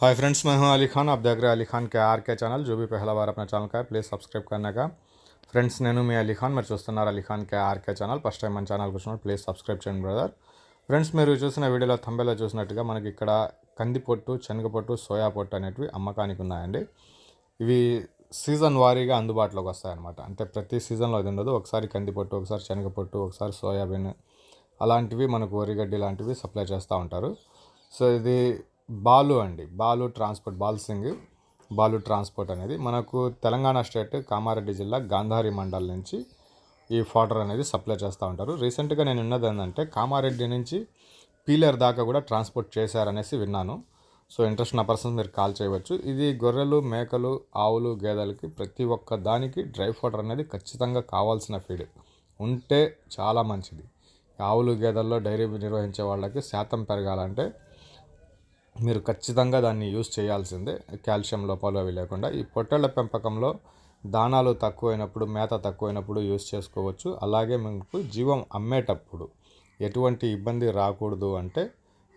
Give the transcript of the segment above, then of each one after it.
Hi friends मैं हूं अली खान आप देख रहे हैं अली खान के आर के ఛానల్ जो भी पहला बार अपना ఛానల్ का है प्लीज़ సబ్స్క్రైబ్ करने का ఫ్రెండ్స్ నేను మీ అలీ ఖాన్ మీరు చూస్తున్నారు Ali Khan K RK channel first time మన ఛానల్ కూర్చున్నారు ప్లీజ్ సబ్స్క్రైబ్ చేయండి బ్రదర్ ఫ్రెండ్స్ మీరు చూసిన వీడియోలో థంబేలో చూసినట్టుగా మనకి ఇక్కడ కంది పొట్టు శనగ పొట్టు సోయా పొట్టు అనేటివి అమ్మకానికి ఉన్నాయండి ఇవి సీజన్ వారీగా అందుబాటులోకి వస్తాయన్నమాట అంటే ప్రతి సీజన్లో అది ఉండదు ఒకసారి కంది పొట్టు ఒకసారి శనగ పొట్టు ఒకసారి సోయాబీన్ అలాంటివి మనకు వరిగడ్డి లాంటివి సప్లై చేస్తూ ఉంటారు సో ఇది బాలు అండి. బాలు ట్రాన్స్పోర్ట్ బాల్ సింగ్ బాలు ట్రాన్స్పోర్ట్ అనేది మనకు తెలంగాణ స్టేట్ కామారెడ్డి జిల్లా గాంధారి మండల్ నుంచి ఈ ఫాటర్ అనేది సప్లై చేస్తూ ఉంటారు. రీసెంట్గా నేను ఉన్నది ఏంటంటే కామారెడ్డి నుంచి పీలర్ దాకా కూడా ట్రాన్స్పోర్ట్ చేశారనేసి విన్నాను. సో ఇంట్రెస్ట్ ఉన్న పర్సన్స్ మీరు కాల్ చేయవచ్చు. ఇది గొర్రెలు మేకలు ఆవులు గేదెలకి ప్రతి ఒక్క దానికి డ్రై ఫోటర్ అనేది ఖచ్చితంగా కావాల్సిన ఫీడ్. ఉంటే చాలా మంచిది. ఆవులు గేదెల్లో డైరీ నిర్వహించే వాళ్ళకి శాతం పెరగాలంటే మీరు ఖచ్చితంగా దాన్ని యూస్ చేయాల్సిందే. కాల్షియం లోపాలు అవి లేకుండా. ఈ పొట్టళ్ళ పెంపకంలో దానాలు తక్కువైనప్పుడు మేత తక్కువైనప్పుడు యూస్ చేసుకోవచ్చు. అలాగే మీకు జీవం అమ్మేటప్పుడు ఎటువంటి ఇబ్బంది రాకూడదు అంటే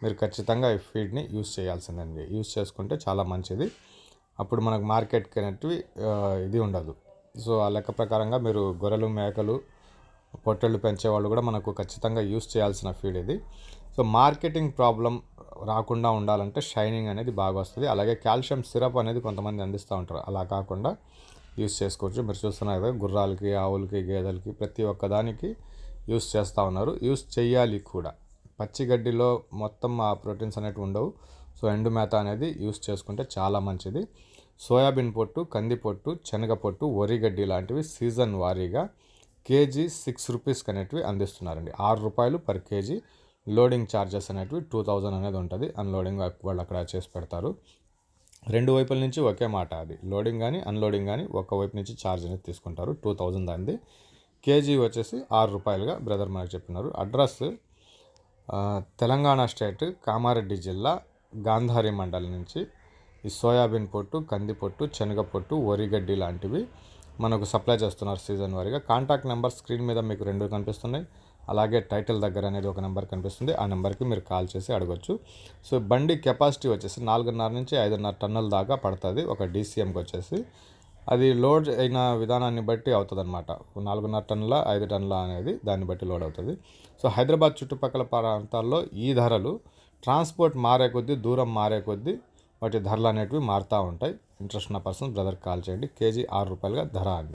మీరు ఖచ్చితంగా ఈ ఫీడ్ని యూస్ చేయాల్సిందండి. యూస్ చేసుకుంటే చాలా మంచిది. అప్పుడు మనకు మార్కెట్కి అనేటివి ఇది ఉండదు. సో ఆ లెక్క ప్రకారంగా మీరు గొర్రెలు మేకలు పొట్టెళ్ళు పెంచే వాళ్ళు కూడా మనకు ఖచ్చితంగా యూస్ చేయాల్సిన ఫీడ్ ఇది. సో మార్కెటింగ్ ప్రాబ్లం రాకుండా ఉండాలంటే షైనింగ్ అనేది బాగా వస్తుంది. అలాగే కాల్షియం సిరప్ అనేది కొంతమంది అందిస్తూ ఉంటారు. అలా కాకుండా యూస్ చేసుకోవచ్చు. మీరు చూస్తున్నారు కదా గుర్రాలకి ఆవులకి గేదెలకి ప్రతి ఒక్క దానికి యూస్ చేస్తూ ఉన్నారు. యూస్ చేయాలి కూడా. పచ్చి గడ్డిలో మొత్తం ఆ ప్రోటీన్స్ అనేవి ఉండవు. సో ఎండు మేత అనేది యూస్ చేసుకుంటే చాలా మంచిది. సోయాబీన్ పొట్టు కంది పొట్టు శనగ పొట్టు వరిగడ్డి లాంటివి సీజన్ వారీగా కేజీ సిక్స్ రూపీస్కి అనేటివి అందిస్తున్నారండి. ఆరు రూపాయలు పర్ కేజీ లోడింగ్ ఛార్జెస్ అనేటివి టూ థౌజండ్ అనేది ఉంటుంది. అన్లోడింగ్ వాళ్ళు అక్కడ చేసి పెడతారు. రెండు వైపుల నుంచి ఒకే మాట అది. లోడింగ్ కానీ అన్లోడింగ్ కానీ ఒక వైపు నుంచి ఛార్జ్ అనేది తీసుకుంటారు. టూ థౌజండ్ అనేది కేజీ వచ్చేసి ఆరు రూపాయలుగా బ్రదర్ మనకు చెప్పినారు. అడ్రస్ తెలంగాణ స్టేట్ కామారెడ్డి జిల్లా గాంధారి మండలం నుంచి ఈ సోయాబీన్ పొట్టు కంది పొట్టు శనగ పొట్టు వరిగడ్డి లాంటివి మనకు సప్లై చేస్తున్నారు సీజన్ వారీగా. కాంటాక్ట్ నెంబర్ స్క్రీన్ మీద మీకు రెండు కనిపిస్తున్నాయి. అలాగే టైటిల్ దగ్గర అనేది ఒక నెంబర్ కనిపిస్తుంది. ఆ నెంబర్కి మీరు కాల్ చేసి అడగొచ్చు. సో బండి కెపాసిటీ వచ్చేసి నాలుగున్నర నుంచి ఐదున్నర టన్నుల దాకా పడుతుంది. ఒక డీసీఎంకి వచ్చేసి. అది లోడ్ అయిన విధానాన్ని బట్టి అవుతుంది అనమాట నాలుగున్నర టన్నుల ఐదు టన్నుల అనేది దాన్ని బట్టి లోడ్ అవుతుంది. సో హైదరాబాద్ చుట్టుపక్కల ప్రాంతాల్లో ఈ ధరలు ట్రాన్స్పోర్ట్ మారే కొద్దీ దూరం మారే కొద్దీ వాటి ధరలు అనేటివి మారుతూ ఉంటాయి. ఇంట్రెస్ట్ ఉన్న పర్సన్ బ్రదర్ కాల్ చేయండి. కేజీ ఆరు రూపాయలుగా ధర అండి.